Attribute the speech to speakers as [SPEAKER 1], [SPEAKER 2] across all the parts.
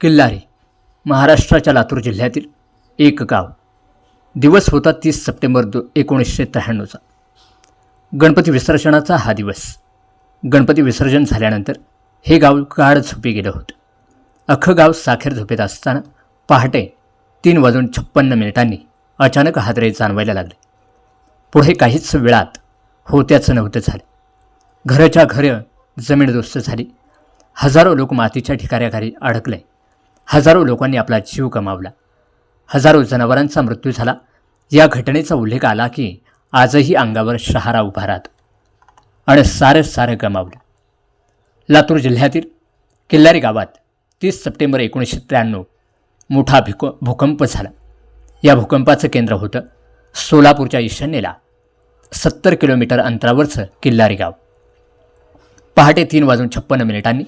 [SPEAKER 1] किल्लारी महाराष्ट्राच्या लातूर जिल्ह्यातील एक गाव. दिवस होता तीस सप्टेंबर दो एकोणीसशे त्र्याण्णवचा. गणपती विसर्जनाचा हा दिवस. गणपती विसर्जन झाल्यानंतर हे गाव गाढ झोपी गेलं होतं. अख्खं गाव साखेर झोपेत असताना पहाटे तीन वाजून छप्पन्न मिनिटांनी अचानक हादरे जाणवायला लागले. पुढे काहीच वेळात होत्याचं नव्हतं झालं. घराच्या घरं जमीनदोस्त झाली. हजारो लोक मातीच्या ठिकाऱ्याखाली अडकले. हजारो लोकांनी आपला जीव गमावला. हजारो जनावरांचा मृत्यू झाला. या घटनेचा उल्लेख आला की आजही अंगावर शहारा उभा राहतो. आणि सारं सारं गमावलं. लातूर जिल्ह्यातील किल्लारी गावात तीस सप्टेंबर एकोणीसशे त्र्याण्णव मोठा भिको भूकंप झाला. या भूकंपाचं केंद्र होतं सोलापूरच्या ईशान्येला. सत्तर किलोमीटर अंतरावरचं किल्लारी गाव. पहाटे तीन वाजून छप्पन्न मिनिटांनी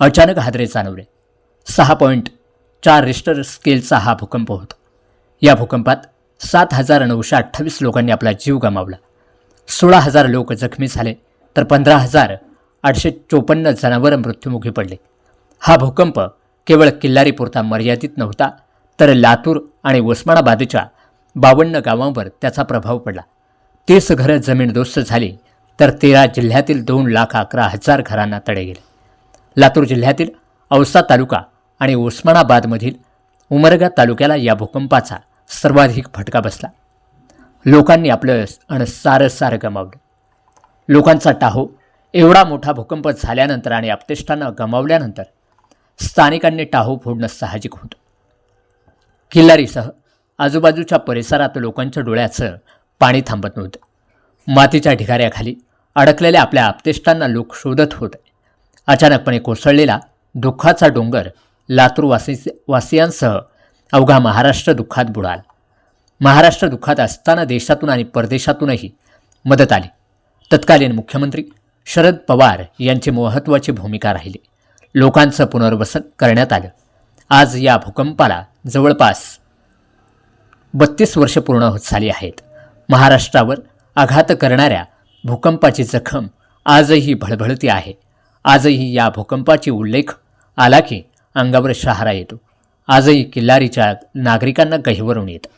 [SPEAKER 1] अचानक हादरे जाणवले. सहा पॉईंट चार रिस्टर स्केलचा हा भूकंप होता. या भूकंपात सात हजार नऊशे अठ्ठावीस लोकांनी आपला जीव गमावला. सोळा हजार लोक जखमी झाले तर पंधरा हजार आठशे चोपन्न जणांवर मृत्युमुखी पडले. हा भूकंप केवळ किल्लारीपुरता मर्यादित नव्हता तर लातूर आणि उस्मानाबादच्या बावन्न गावांवर त्याचा प्रभाव पडला. तीस घरं जमीनदोस्त झाली तर तेरा जिल्ह्यातील दोन लाख अकरा हजार घरांना तडे गेले. लातूर जिल्ह्यातील औसा तालुका आणि उस्मानाबादमधील उमरगा तालुक्याला या भूकंपाचा सर्वाधिक फटका बसला. लोकांनी आपलं अण सारं सारं गमावलं. लोकांचा टाहो एवढा मोठा भूकंप झाल्यानंतर आणि आपतेष्टांना गमावल्यानंतर स्थानिकांनी टाहो फोडणं साहजिक होतं. किल्लारीसह आजूबाजूच्या परिसरात लोकांच्या डोळ्याचं पाणी थांबत नव्हतं. मातीच्या ढिगाऱ्याखाली अडकलेल्या आपल्या आपतेष्टांना लोक शोधत होते. अचानकपणे कोसळलेला दुःखाचा डोंगर लातूरवासी वासियांसह अवघा महाराष्ट्र दुःखात बुडाल. महाराष्ट्र दुःखात असताना देशातून आणि परदेशातूनही मदत आली. तत्कालीन मुख्यमंत्री शरद पवार यांची महत्त्वाची भूमिका राहिली. लोकांचं पुनर्वसन करण्यात आलं. आज या भूकंपाला जवळपास बत्तीस वर्ष पूर्ण होत झाली आहेत. महाराष्ट्रावर आघात करणाऱ्या भूकंपाची जखम आजही भळभळती आहे. आजही या भूकंपाची उल्लेख आला की अंगावर शहारा येतो. आजही किल्लारीच्या नागरिकांना गहिवरून येतं.